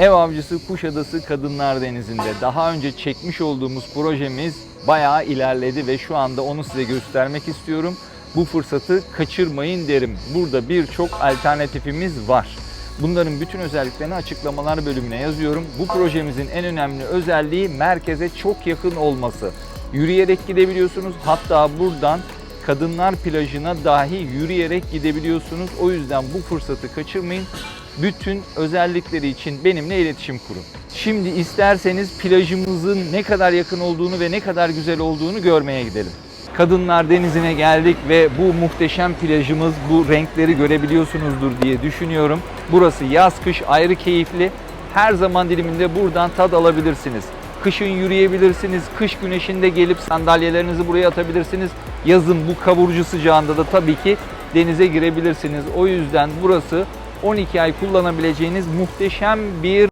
Ev Avcısı Kuşadası Kadınlar Denizi'nde daha önce çekmiş olduğumuz projemiz bayağı ilerledi ve şu anda onu size göstermek istiyorum. Bu fırsatı kaçırmayın derim. Burada birçok alternatifimiz var. Bunların bütün özelliklerini açıklamalar bölümüne yazıyorum. Bu projemizin en önemli özelliği merkeze çok yakın olması. Yürüyerek gidebiliyorsunuz. Hatta buradan kadınlar plajına dahi yürüyerek gidebiliyorsunuz. O yüzden bu fırsatı kaçırmayın. Bütün özellikleri için benimle iletişim kurun. Şimdi isterseniz plajımızın ne kadar yakın olduğunu ve ne kadar güzel olduğunu görmeye gidelim. Kadınlar Denizi'ne geldik ve bu muhteşem plajımız, bu renkleri görebiliyorsunuzdur diye düşünüyorum. Burası yaz kış ayrı keyifli. Her zaman diliminde buradan tad alabilirsiniz. Kışın yürüyebilirsiniz, kış güneşinde gelip sandalyelerinizi buraya atabilirsiniz. Yazın bu kavurucu sıcağında da tabii ki denize girebilirsiniz. O yüzden burası 12 ay kullanabileceğiniz muhteşem bir